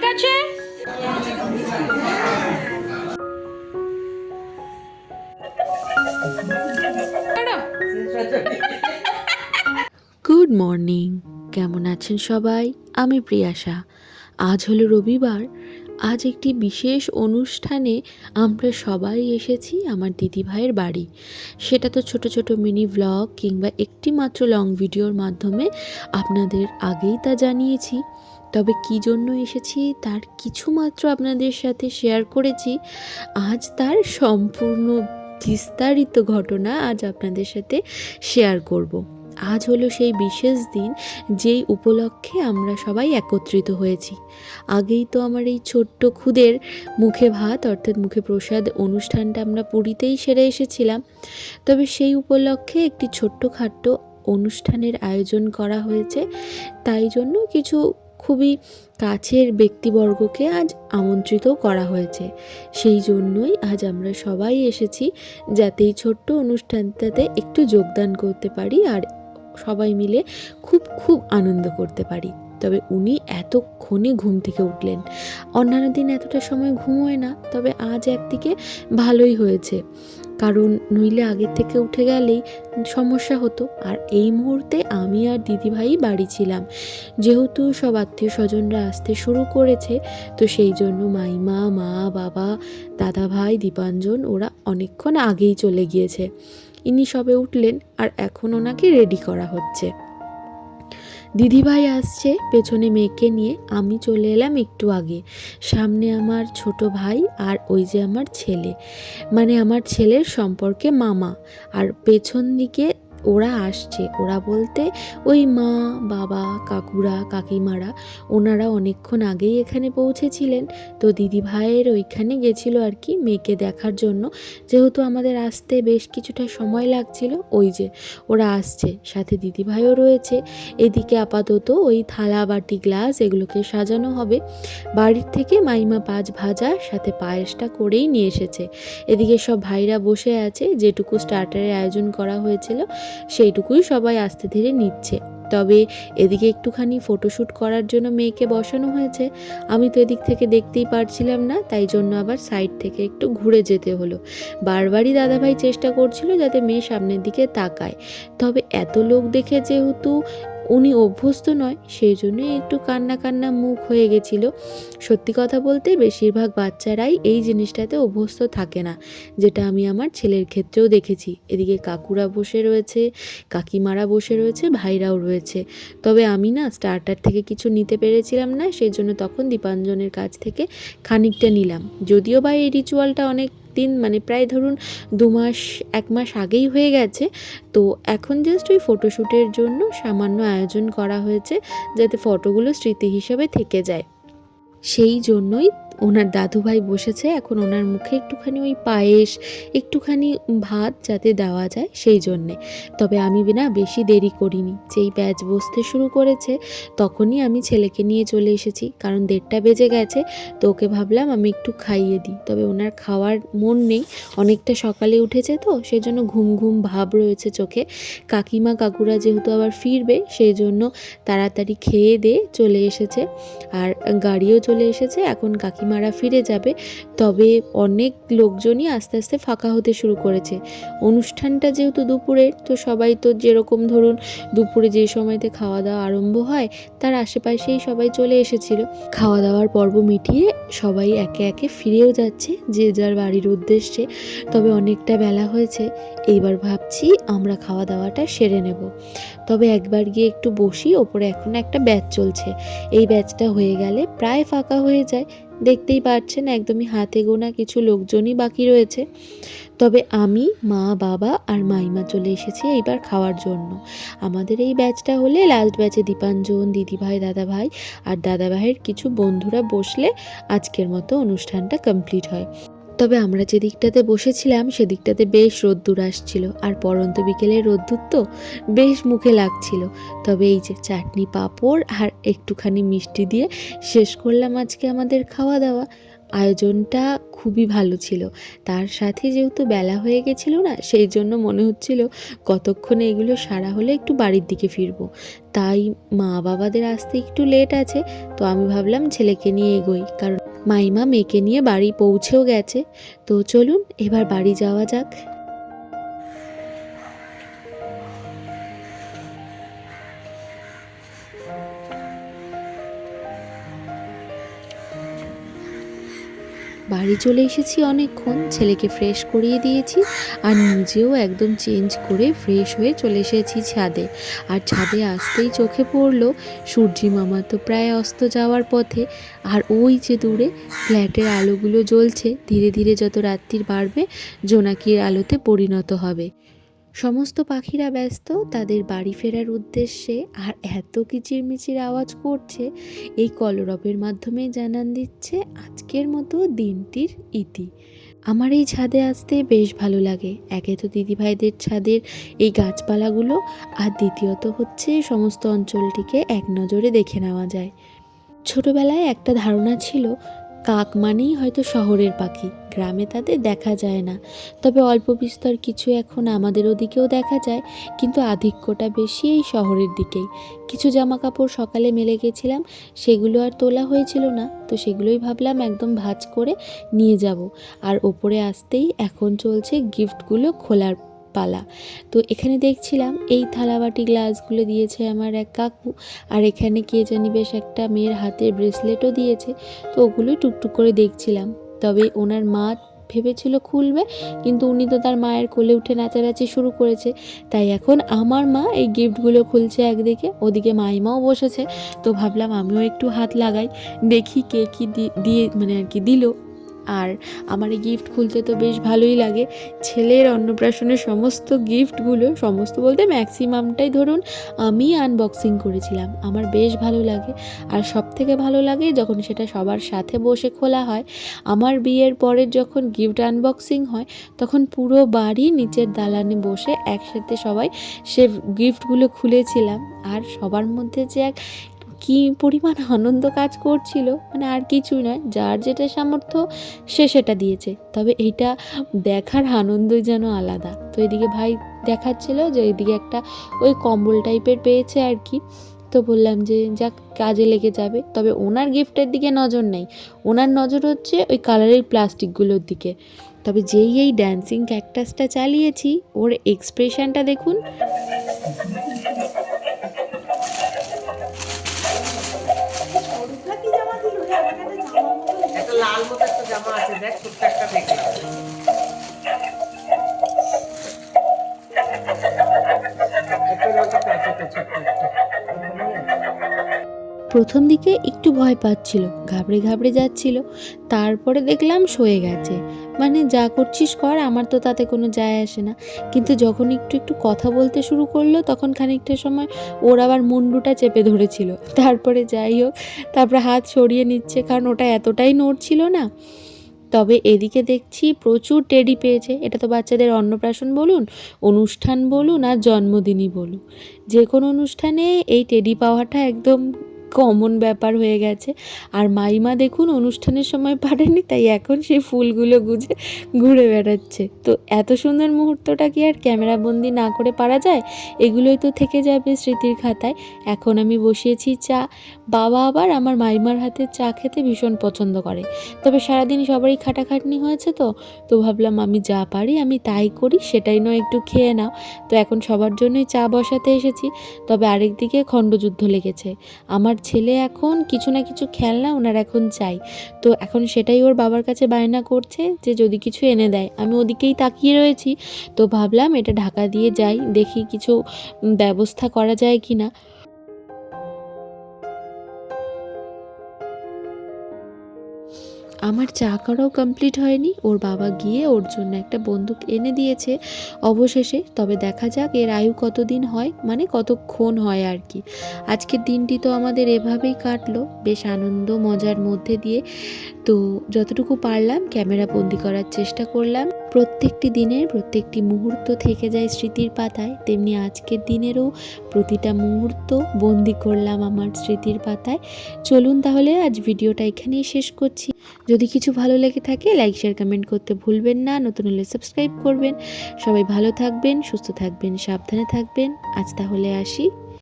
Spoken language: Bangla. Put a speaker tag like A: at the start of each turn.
A: ঠিক আছে?
B: Good morning. কেমন আছেন সবাই? আমি প্রিয়াশা। আজ হলো রবিবার। আজ একটি বিশেষ অনুষ্ঠানে আমরা সবাই এসেছি আমার দিদিভাইয়ের বাড়ি। সেটা তো ছোট ছোট মিনি ভ্লগ কিংবা একটি মাত্র লং ভিডিওর মাধ্যমে আপনাদের আগেই তা জানিয়েছি। তবে কী জন্য এসেছি তার কিছু মাত্র আপনাদের সাথে শেয়ার করেছি, আজ তার সম্পূর্ণ বিস্তারিত ঘটনা আজ আপনাদের সাথে শেয়ার করব। আজ হলো সেই বিশেষ দিন যেই উপলক্ষে আমরা সবাই একত্রিত হয়েছি। আগেই তো আমার এই ছোট্ট খুদের মুখে ভাত অর্থাৎ মুখে প্রসাদ অনুষ্ঠানটা আমরা পুরীতেই সেরে এসেছিলাম। তবে সেই উপলক্ষে একটি ছোট্ট খাট্ট অনুষ্ঠানের আয়োজন করা হয়েছে। তাই জন্য কিছু খুবই কাছের ব্যক্তিবর্গকে আজ আমন্ত্রিত করা হয়েছে। সেই জন্যই আজ আমরা সবাই এসেছি যাতে এই ছোট্ট অনুষ্ঠানটাতে একটু যোগদান করতে পারি আর সবাই মিলে খুব খুব আনন্দ করতে পারি। তবে উনি এতক্ষণে ঘুম থেকে উঠলেন। অন্যান্য দিন এতটা সময় ঘুমোয় না, তবে আজ একদিকে ভালোই হয়েছে। কারণ নইলে আগের থেকে উঠে গেলেই সমস্যা হতো। আর এই মুহূর্তে আমি আর দিদিভাই বাড়ি ছিলাম। যেহেতু সব আত্মীয় স্বজনরা আসতে শুরু করেছে, তো সেই জন্য মাইমা, মা, বাবা দাদা ভাই দীপাঞ্জন ওরা অনেকক্ষণ আগেই চলে গিয়েছে। ইনি সবে উঠলেন আর এখন ওনাকে রেডি করা হচ্ছে। দিদিভাই আসছে, পেছনে মেয়েকে নিয়ে। আমি চলে এলাম একটু আগে। সামনে আমার ছোট ভাই আর ওই যে আমার ছেলে। মানে আমার ছেলের সম্পর্কে মামা। আর পেছন দিকে ওরা আসছে। ওরা বলতে, ওই মা, বাবা, কাকুরা, কাকিমারা, ওনারা অনেকক্ষণ আগেই এখানে পৌঁছেছিলেন। তো দিদি ভাইয়ের ওইখানে গেছিল আর কি মেয়েকে দেখার জন্য। যেহেতু আমাদের আসতে বেশ কিছুটা সময় লাগছিল, ওই যে ওরা আসছে। সাথে দিদি ভাইও রয়েছে। এদিকে আপাতত ওই থালা, বাটি, গ্লাস এগুলোকে সাজানো হবে। বাড়ির থেকে মাইমা পাঁচ ভাজা, সাথে পায়েসটা করেই নিয়ে এসেছে। এদিকে সব ভাইরা বসে আছে। যেটুকু স্টার্টারের আয়োজন করা হয়েছিল সেইটুকুই সবাই আস্তে ধীরে নিচ্ছে। তবে এদিকে একটুখানি ফটোশ্যুট করার জন্য মেয়েকে বসানো হয়েছে। আমি তো এদিক থেকে দেখতেই পারছিলাম না, তাই জন্য আবার সাইড থেকে একটু ঘুরে যেতে হলো। বারবারই দাদাভাই চেষ্টা করছিল যাতে মেয়ে সামনের দিকে তাকায়। তবে এত লোক দেখে যেহেতু উনি অভ্যস্ত নয়, সেই জন্যই একটু কান্না কান্না মুখ হয়ে গেছিল। সত্যি কথা বলতে বেশিরভাগ বাচ্চারাই এই জিনিসটাতে অভ্যস্ত থাকে না, যেটা আমি আমার ছেলের ক্ষেত্রেও দেখেছি। এদিকে কাকুরা বসে রয়েছে, কাকিমারা বসে রয়েছে, ভাইরাও রয়েছে। তবে আমি না স্টার্টার থেকে কিছু নিতে পেরেছিলাম না, সেই জন্য তখন দীপাঞ্জনের কাছ থেকে খানিকটা নিলাম। যদিও বা এই রিচুয়ালটা অনেক দিন মানে প্রায় ধরুন দু মাস, এক মাস আগেই হয়ে গেছে। তো এখন জাস্ট ওই ফটোশ্যুটের জন্য সামান্য আয়োজন করা হয়েছে, যাতে ফটোগুলো স্মৃতি হিসাবে থেকে যায়। সেই জন্যই ওনার দাদুভাই বসেছে, এখন ওনার মুখে একটুখানি ওই পায়েস, একটুখানি ভাত যাতে দেওয়া যায় সেই জন্যে। তবে আমি না বেশি দেরি করিনি। যেই ব্যাচ বসতে শুরু করেছে, তখনই আমি ছেলেকে নিয়ে চলে এসেছি। কারণ দেড়টা বেজে গেছে, তো ওকে ভাবলাম আমি একটু খাইয়ে দিই। তবে ওনার খাওয়ার মন নেই, অনেকটা সকালে উঠেছে তো সেই জন্য ঘুম ঘুম ভাব রয়েছে চোখে। কাকিমা, কাকুরা যেহেতু আবার ফিরবে সেই জন্য তাড়াতাড়ি খেয়ে দিয়ে চলে এসেছে। আর গাড়িও চলে এসেছে, এখন কাকিমারা ফিরে যাবে, তবে অনেক লোকজনই আস্তে আস্তে ফাঁকা হতে শুরু করেছে। অনুষ্ঠানটা যেহেতু দুপুরের তো সবাই তো যেরকম ধরুন দুপুরে যে সময়তে খাওয়া দাওয়া আরম্ভ হয়, তার আশেপাশেই সবাই চলে এসেছিল। খাওয়া দাওয়ার পর্ব মিটিয়ে সবাই একে একে ফিরেও যাচ্ছে যে যার বাড়ির উদ্দেশ্যে, তবে অনেকটা বেলা হয়েছে। এইবার ভাবছি আমরা খাওয়া দাওয়াটা সেরে নেব। তবে একবার গিয়ে একটু বসি, ওপরে এখন একটা ব্যাচ চলছে। এই ব্যাচটা হয়ে গেলে প্রায় ফাঁকা হয়ে যায়। দেখতেই পাচ্ছেন একদমই হাতে গোনা কিছু লোকজনই বাকি রয়েছে। তবে আমি, মা, বাবা আর মাইমা চলে এসেছি এইবার খাওয়ার জন্য। আমাদের এই ব্যাচটা হলে লাস্ট ব্যাচে দীপাঞ্জন, দিদিভাই, দাদাভাই আর দাদাভাইয়ের কিছু বন্ধুরা বসলে আজকের মতো অনুষ্ঠানটা কমপ্লিট হয়। তবে আমরা যে দিকটাতে বসেছিলাম সেদিকটাতে বেশ রোদ্দুর আসছিল। আর পরন্ত বিকেলের রোদ্দুর তো বেশ মুখে লাগছিল। তবে এই যে চাটনি পাঁপড় আর একটুখানি মিষ্টি দিয়ে শেষ করলাম আজকে আমাদের খাওয়া দাওয়া আয়োজনটা খুবই ভালো ছিল। তার সাথে যেহেতু বেলা হয়ে গেছিল না, সেই জন্য মনে হচ্ছিল কতক্ষণে এগুলো সারা হলে একটু বাড়ির দিকে ফিরবো। তাই মা বাবাদের আসতে একটু লেট আছে, তো আমি ভাবলাম ছেলেকে নিয়ে এগোই, কারণ মাইমা মেয়েকে নিয়ে বাড়ি পৌঁছেও গেছে। তো চলুন এবার বাড়ি যাওয়া যাক। বাড়ি চলে এসেছি অনেকক্ষণ। ছেলেকে ফ্রেশ করিয়ে দিয়েছি আর নিজেও একদম চেঞ্জ করে ফ্রেশ হয়ে চলে এসেছি ছাদে। আর ছাদে আসতেই চোখে পড়ল সূর্যি মামা তো প্রায় অস্ত যাওয়ার পথে। আর ওই যে দূরে ফ্ল্যাটের আলোগুলো জ্বলছে, ধীরে ধীরে যত রাত্রির বাড়বে জোনাকির আলোতে পরিণত হবে। সমস্ত পাখিরা ব্যস্ত, তাদের বাড়ি ফেরার উদ্দেশ্যে আর এত কিচিরমিচির আওয়াজ করছে, এই কলরবের মাধ্যমে জানান দিচ্ছে আজকের মতো দিনটির ইতি। আমার এই ছাদে আসতে বেশ ভালো লাগে। একে তো দিদিভাইদের ছাদের এই গাছপালাগুলো আর দ্বিতীয়ত হচ্ছে সমস্ত অঞ্চলটিকে এক নজরে দেখে নেওয়া যায়। ছোটবেলায় একটা ধারণা ছিল কাক মানেই হয়তো শহরের পাখি। গ্রামে তাদের দেখা যায় না। তবে অল্প বিস্তর কিছু এখন আমাদের ওদিকেও দেখা যায়, কিন্তু আধিক্যটা বেশি এই শহরের দিকেই। কিছু জামা কাপড় সকালে মেলে গেছিলাম, সেগুলো আর তোলা হয়েছিল না, তো সেগুলোই ভাবলাম একদম ভাঁজ করে নিয়ে যাব। আর ওপরে আসতেই এখন চলছে গিফটগুলো খোলার পালা। তো এখানে দেখছিলাম এই থালাবাটি গ্লাসগুলো দিয়েছে আমার এক কাকু। আর এখানে কে জানি বেশ একটা মেয়ের হাতের ব্রেসলেটও দিয়েছে। তো ওগুলোই টুকটুক করে দেখছিলাম। তবে ওনার মা ভেবেছিল খুলবে, কিন্তু উনি তো তার মায়ের কোলে উঠে নাচানাচি শুরু করেছে। তাই এখন আমার মা এই গিফটগুলো খুলছে একদিকে, ওদিকে মাইমাও বসেছে। তো ভাবলাম আমিও একটু হাত লাগাই, দেখি কে কী দিয়ে মানে আর কি দিল। আর আমার এই গিফট খুলতে তো বেশ ভালোই লাগে। ছেলের অন্নপ্রাশনের সমস্ত গিফটগুলো সমস্ত বলতে ম্যাক্সিমামটাই ধরুন আমি আনবক্সিং করেছিলাম। আমার বেশ ভালো লাগে। আর সব থেকে ভালো লাগে যখন সেটা সবার সাথে বসে খোলা হয়। আমার বিয়ের পরের যখন গিফট আনবক্সিং হয়, তখন পুরো বাড়ি নিচের দালানে বসে একসাথে সবাই সে গিফটগুলো খুলেছিলাম। আর সবার মধ্যে যে এক কী পরিমাণ আনন্দ কাজ করছিল মানে আর কিছুই নয় যার যেটা সামর্থ্য সে সেটা দিয়েছে। তবে এইটা দেখার আনন্দই যেন আলাদা। তো এদিকে ভাই দেখাচ্ছিল যে এদিকে একটা ওই কম্বল টাইপের পেয়েছে আর কি। তো বললাম যে যাক, কাজে লেগে যাবে। তবে ওনার গিফটের দিকে নজর নেই। ওনার নজর হচ্ছে ওই কালারের প্লাস্টিকগুলোর দিকে। তবে যেই এই ড্যান্সিং ক্যাকটাসটা চালিয়েছি, ওর এক্সপ্রেশনটা দেখুন।
A: ছোট্ট একটা আছে।
B: প্রথম দিকে একটু ভয় পাচ্ছিল ঘাবড়ে ঘাবড়ে যাচ্ছিল তারপরে দেখলাম সয়ে গেছে। মানে যা করছিস কর আমার তো তাতে কোনো যায় আসে না। কিন্তু যখন একটু একটু কথা বলতে শুরু করল তখন খানিকটা সময় ওর আবার মুন্ডুটা চেপে ধরেছিল। তারপরে যাই হোক তারপরে হাত সরিয়ে নিচ্ছে কারণ ওটা এতটাই নড়ছিল না। তবে এদিকে দেখছি প্রচুর টেডি পেয়েছে। এটা তো বাচ্চাদের অন্নপ্রাশন বলুন, অনুষ্ঠান বলুন আর জন্মদিনই বলুন। যে কোনো অনুষ্ঠানে এই টেডি পাওয়াটা একদম কমন ব্যাপার হয়ে গেছে। আর মাইমা দেখুন অনুষ্ঠানের সময় পারেনি, তাই এখন সেই ফুলগুলো গুজে ঘুরে বেড়াচ্ছে। তো এত সুন্দর মুহূর্তটা কি আর ক্যামেরাবন্দি না করে পারা যায়? এগুলোই তো থেকে যাবে স্মৃতির খাতায়। এখন আমি বসিয়েছি চা। বাবা আবার আমার মাইমার হাতে চা খেতে ভীষণ পছন্দ করে। তবে সারাদিন সবারই খাটাখাটনি হয়েছে তো তো ভাবলাম আমি যা পারি আমি তাই করি, সেটাই নয় একটু খেয়ে নাও। তো এখন সবার জন্যই চা বসাতে এসেছি। তবে আরেকদিকে খণ্ডযুদ্ধ লেগেছে। আমার ছেলে এখন কিছু না কিছু খেলনা ওনার এখন চাই। তো এখন সেটাই ওর বাবার কাছে বায়না করছে যে যদি কিছু এনে দেয়। আমি ওদিকেই তাকিয়ে রয়েছি। তো ভাবলাম এটা ঢাকা দিয়ে যাই, দেখি কিছু ব্যবস্থা করা যায় কি না আমার চা করাও কমপ্লিট হয়নি। ওর বাবা গিয়ে ওর জন্য একটা বন্দুক এনে দিয়েছে অবশেষে। তবে দেখা যাক এর আয়ু কতদিন হয় মানে কতক্ষণ হয় আর কি। আজকের দিনটি তো আমাদের এভাবেই কাটলো, বেশ আনন্দ মজার মধ্যে দিয়ে। তো যতটুকু পারলাম, ক্যামেরা বন্দি করার চেষ্টা করলাম। প্রত্যেকটি দিনের প্রত্যেকটি মুহূর্ত থেকে যায় স্মৃতির পাতায়। তেমনি আজকের দিনেরও প্রতিটা মুহূর্ত বন্দি করলাম আমার স্মৃতির পাতায়। চলুন তাহলে আজ ভিডিওটা এখানেই শেষ করছি। যদি কিছু ভালো লেগে থাকে লাইক শেয়ার কমেন্ট করতে ভুলবেন না। নতুন হলে সাবস্ক্রাইব করবেন। সবাই ভালো থাকবেন, সুস্থ থাকবেন, সাবধানে থাকবেন। আজ তাহলে আসি।